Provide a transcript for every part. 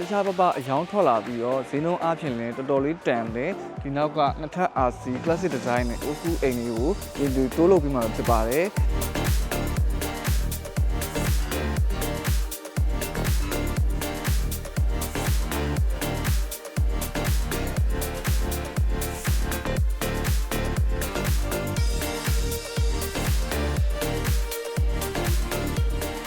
တခြားပပအယောင်ထွက်လာပြီးတော့ဈေးနှုန်းအားဖြင့်လည်းတော်တော်လေးတန်တယ်ဒီနောက်ကနှစ်ထပ် RC classic design နဲ့ old school အိမ်လေးကိုဒီလိုတိုးလုပ်ပြီးမှဖြစ်ပါတယ်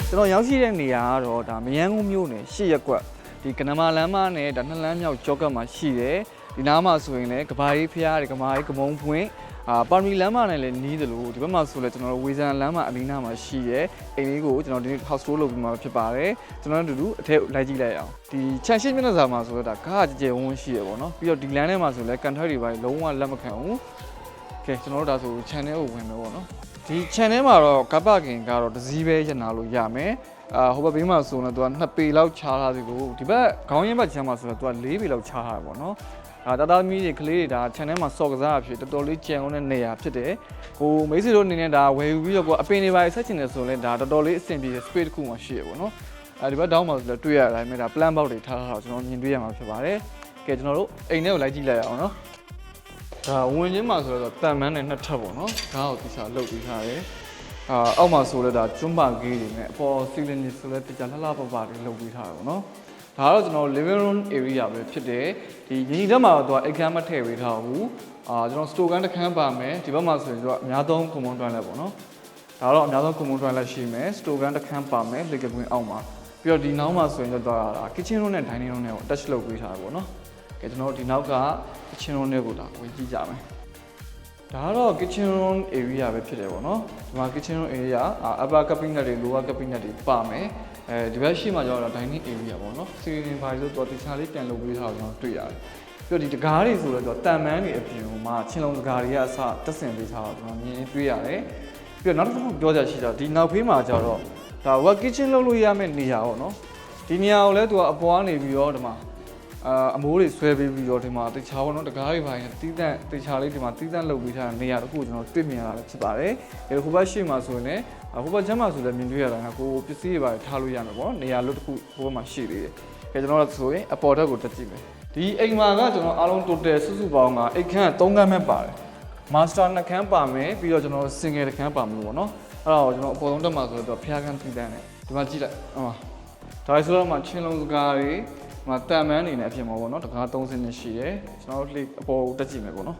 ကျွန်တော်ရောက်ရှိတဲ့နေရာကတော့ဒါမယန်းကုန်းမြို့နယ်ရှစ်ရက်ကွက် ဒီကနမာလမ်းမနဲ့ဒါနှစ်လမ်းမြောက်ကြောက်ကတ်မှာရှိတယ်ဒီနားမှာဆိုရင်လည်းကဘာကြီးဖျားတယ်ကမာကြီးကမုံဖွင့်အာပါရမီလမ်းမနဲ့လည်းနီးတယ်လို့ဒီဘက်မှာဆိုလည်းကျွန်တော်တို့ဝေဇန်လမ်းမအနီးနားမှာရှိတယ်အိမ်လေးကိုကျွန်တော်ဒီနေ့ house tour လုပ်ပြီးမှဖြစ်ပါတယ်ကျွန်တော်တို့အတူတူအထက်လိုက်ကြည့်လိုက်အောင်ဒီခြံရှိမျက်နှာစာမှာဆိုတော့ဒါကားကြဲကြဲဝန်းရှိရပေါ့နော်ပြီးတော့ဒီလမ်းထဲမှာဆိုလည်းကန်ထရီတွေပါလုံးဝလက်မခံဘူးကဲကျွန်တော်တို့ဒါဆို channel ကိုဝင်မယ်ပေါ့နော် ဒီ channel မှာတော့ကပ္ပကင်ကတော့တစ်စည်းပဲရနာလို့ရမယ်အာဟိုဘက်ဘေးမှာဆိုတော့သူက2ပေလောက်ခြားထားစီကိုဒီဘက်ခေါင်းရင်းဘက်ချမ်းမှာဆိုတော့သူက4ပေလောက်ခြားထားတယ်ပေါ့နော်အာတသားမီးတွေကလေးတွေဒါ channel မှာစော့ကစားအဖြစ်တော်တော်လေးကြံအောင်တဲ့နေရာဖြစ်တယ်ဟိုမိတ်ဆွေတို့အနေနဲ့ဒါဝယ်ယူပြီးတော့ကိုအပင်တွေပါဆက်ချင်တယ်ဆိုရင်လည်းဒါတော်တော်လေးအဆင်ပြေတဲ့ space တစ်ခုမှရှိရပေါ့နော်အဲဒီဘက်တောင်းမှာဆိုတော့တွေ့ရတိုင်းမဲ့ဒါ plan box တွေထားထားတော့ကျွန်တော်မြင်တွေ့ရမှာဖြစ်ပါတယ်ကဲကျွန်တော်တို့အိမ်ထဲကိုလိုက်ကြည့်လိုက်ရအောင်နော် ဒါဝင်ချင်းမှာဆိုတော့တန်မန်းနဲ့နှစ်ထပ်ပေါ့နော်ဒါကိုတိကျလုတ်ပြီးထားတယ်အာအောက်မှာဆိုလဲဒါကျွန်းပါကေးတွေနဲ့အပေါ်စီလင်ကြီးဆိုလဲတကြလှလှပပတွေလုပ်ပြီးထားတယ်ပေါ့နော်ဒါကတော့ကျွန်တော် living room area ပဲဖြစ်တယ်ဒီရင်ကြီးတက်မှာတော့သူကအိတ်ခမ်းမထည့်ပေးထားဘူးအာကျွန်တော် store ကန်းတစ်ခန်းပါမယ်ဒီဘက်မှာဆိုရင်သူကအများဆုံး common တွန်းလဲပေါ့နော်ဒါကတော့အများဆုံး common တွန်းလဲရှိမယ် store ကန်းတစ်ခန်းပါမယ် liquid green အောက်မှာပြီးတော့ဒီနောက်မှာဆိုရင်တော့ဒါ kitchen room နဲ့ dining room နဲ့ကို touch လုပ်ပေးထားတယ်ပေါ့နော် ကဲကျွန်တော်ဒီနောက်က kitchen room နဲ့ကိုဒါဝင်ကြည့်ကြမယ်ဒါကတော့ kitchen room area ပဲဖြစ်တယ်ပေါ့နော်ဒီမှာ kitchen room area အာ upper cabinet တွေ lower cabinet တွေပါမယ်အဲဒီဘက်ရှိမှကျတော့ dining area ပေါ့နော် ceiling ဘာလို့ဆိုတော့တခြားလေးပြန်လုပ်ပေးထားတော့ကျွန်တော်တွေ့ရတယ်ပြီးတော့ဒီတကားတွေဆိုတော့တန်မန်းတွေအပြင်မှာချင်းလုံးတကားတွေကအစတက်ဆင်ပေးထားတော့ကျွန်တော်မြင်တွေ့ရတယ်ပြီးတော့နောက်တစ်ခုပြောကြရှိတာဒီနောက်ဖေးမှာကျတော့ဒါ work kitchen လုပ်လို့ရမယ့်နေရာပေါ့နော်ဒီနေရာကိုလည်းသူကအပေါ်ကနေပြီးတော့ဒီမှာ အာအမိုးတွေဆွဲပေးပြီးတော့ဒီမှာတခြားဘောနော်တကားတွေပိုင်းတီးတန့်တခြားလေးဒီမှာတီးတန့်လုပ်ပေးထားတဲ့နေရာတစ်ခုကျွန်တော်တွေ့မြင်ရတာလည်းဖြစ်ပါတယ်။ဒီဟိုဘက်ရှိမှဆိုရင်လည်းဟိုဘက်ချမ်းမှဆိုလည်းမြင်တွေ့ရတာကကိုပစ္စည်းတွေပိုင်းထားလို့ရမှာပေါ့နေရာလို့တစ်ခုဟိုဘက်မှာရှိသေးတယ်။အဲကျွန်တော်တို့ဆိုရင်အပေါ်ဓာတ်ကိုတက်ကြည့်မယ်။ဒီအိမ်မှာကကျွန်တော်အားလုံး total စုစုပေါင်းကအိတ်ခန့်3ခန်းပဲပါတယ်။ master 2ခန်းပါမယ်ပြီးတော့ကျွန်တော် single တစ်ခန်းပါမယ်ပေါ့နော်။အဲ့တော့ကျွန်တော်အပေါ်ဆုံးတက်မှာဆိုတော့ဖျားခန်းတီးတန့်တယ်ဒီမှာကြည့်လိုက်ဟိုမှာဒါဆိုတော့မှချင်းလုံးစကားတွေ မှာတန်မန်းအနေနဲ့အပြင်မှာပေါ့နော်တကား3ဆင်းနဲ့ရှိတယ်ကျွန်တော်တို့လေအပေါ်တက်ကြည့်မယ်ပေါ့နော်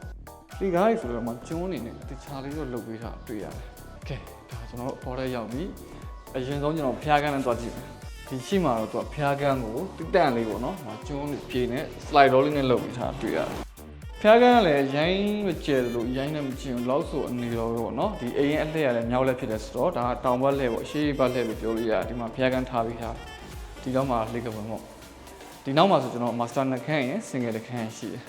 လေကားကြီးဆိုတော့မှကျွန်းအနေနဲ့တခြားလေးတော့လုတ်ပေးတာတွေ့ရတယ်ကဲဒါကျွန်တော်တို့အပေါ်တက်ရောက်ပြီအရင်ဆုံးကျွန်တော်ဖျားကန်းနဲ့တွားကြည့်မယ်ဒီရှိမှာတော့သူကဖျားကန်းကိုတိတန့်လေးပေါ့နော်။ကျွန်းလေးပြေးနဲ့ slide roll လေးနဲ့လုပ်ပြီးထားတွေ့ရတယ်။ဖျားကန်းကလည်းရိုင်းမကျဲလို့ရိုင်းနဲ့မကျင်လောက်ဆိုအနေတော်တော့နော်။ဒီအိမ်ရဲ့အလှည့်ကလည်းမြောက်လက်ဖြစ်တဲ့ဆိုတော့ဒါတောင်ဘက်လှည့်ပေါ့အရှိဘက်လှည့်လို့ပြောလို့ရတယ်။ဒီမှာဖျားကန်းထားပြီးထား။ဒီတော့မှလေကပုံပေါ့။ ဒီနောက်မှာဆိုကျွန်တော် master နှစ်ခန်းရယ် single တစ်ခန်းရှိတယ်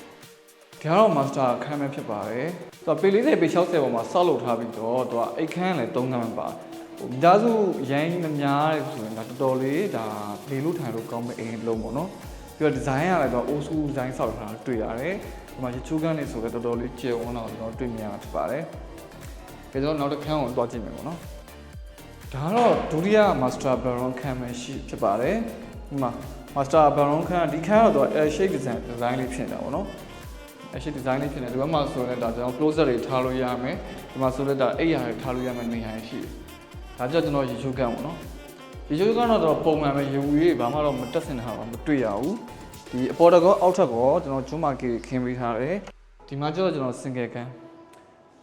ဒီကတော့ master ခန်းပဲဖြစ်ပါတယ်သူကပေ40ပေ60ပေါ်မှာဆောက်လုပ်ထားပြီးတော့သူကအိတ်ခန်းလည်း၃ခန်းပဲပါဟိုမိသားစုရိုင်းမများတယ်ဆိုရင်ဒါတော်တော်လေးဒါလေလို့ထိုင်လို့ကောင်းမဲ့အိမ်တစ်လုံးပေါ့နော်ပြီးတော့ design ကလည်းတော့ old school design ဆောက်ထားတာတွေ့ရတယ်ဒီမှာချိုးကန်းနေဆိုတော့တော်တော်လေးကျေဝန်းတော့ကျွန်တော်တွေ့မြင်ရမှာဖြစ်ပါတယ်ကြည့်ကျွန်တော်နောက်တစ်ခန်းကိုတွားကြည့်မယ်ပေါ့နော်ဒါကတော့ဒုတိယ master baron ခန်းပဲရှိဖြစ်ပါတယ်ဒီမှာ master baron ခန်းဒီခန်းကတော့ L shape design design လေးဖြစ်နေတာပေါ့နော် L shape design လေးဖြစ်နေဒီဘက်မှာဆိုရင်ဒါကျွန်တော် closer တွေထားလို့ရမယ်ဒီမှာဆိုလည်းဒါအိပ်ရာတွေထားလို့ရမယ်နေရာတွေရှိတယ်ဒါကြောင့်ကျွန်တော်ရေချိုးကန်းပေါ့နော်ရေချိုးကန်းတော့ပုံမှန်ပဲရေဝူရေးဘာမှတော့မတက်စင်တာတော့မတွေ့ရဘူးဒီအပေါ်တကောအောက်ထပ်ကောကျွန်တော်ကျွန်းမာကေခင်းပေးထားတယ်ဒီမှာကျတော့ကျွန်တော် single ခန်း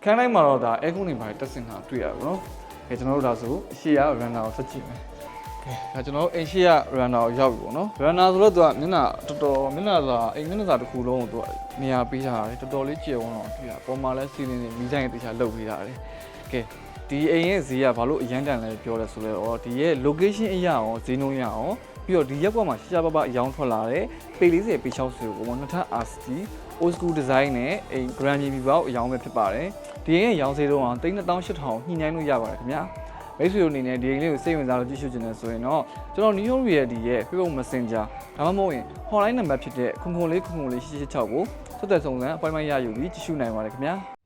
ခန်းတိုင်းမှာတော့ဒါ air conditioner တွေတက်စင်တာတွေ့ရတယ်ပေါ့နော်ကဲကျွန်တော်တို့ဒါဆိုအရှိရ runner ကိုဆက်ကြည့်မယ် ကဲဒါကျွန်တော်တို့အရှိရ runner ကိုရောက်ပြီပေါ့နော် runner ဆိုတော့သူကမျက်နှာတော်တော်မျက်နှာသာအိမ်မျက်နှာသာတစ်ခုလုံးကိုသူကနေရာပေးထားတယ်တော်တော်လေးကျေဝန်းတော့တွေ့ရပေါ်မှာလဲစီလင်းနေမိဆိုင်တေချာလုပ်ပေးထားတယ်ကဲဒီအိမ်ရဲ့ဈေးကဘာလို့အရန်တန်လဲပြောလဲဆိုတော့ဩဒီရဲ့ location အရာရောဈေးနှုန်းရအောင်ပြီးတော့ဒီရက်ကွက်မှာရှားရှားပပအယောင်ထွက်လာတယ်ပေ40ပေ60ကိုပေါ့နှစ်ထပ် RC old school design နဲ့အိမ် grand baby ဘောက်အယောင်ပဲဖြစ်ပါတယ်ဒီအိမ်ရဲ့ရောင်းဈေးတော့အောင်3800ညှိနှိုင်းလို့ရပါတယ်ခင်ဗျာ မိတ်ဆွေတို့အနေနဲ့ဒီအိမ်လေးကိုစိတ်ဝင်စားလို့ကြည့်ရှုချင်တယ်ဆိုရင်တော့ကျွန်တော် New Reality ရဲ့ Facebook Messenger ဒါမှမဟုတ်ရင် hotline number ဖြစ်တဲ့ခုံခုံလေးခုံခုံလေး666ကိုဆက်သွယ်စုံစမ်း appointment ရယူပြီးကြည့်ရှုနိုင်ပါတယ်ခင်ဗျာ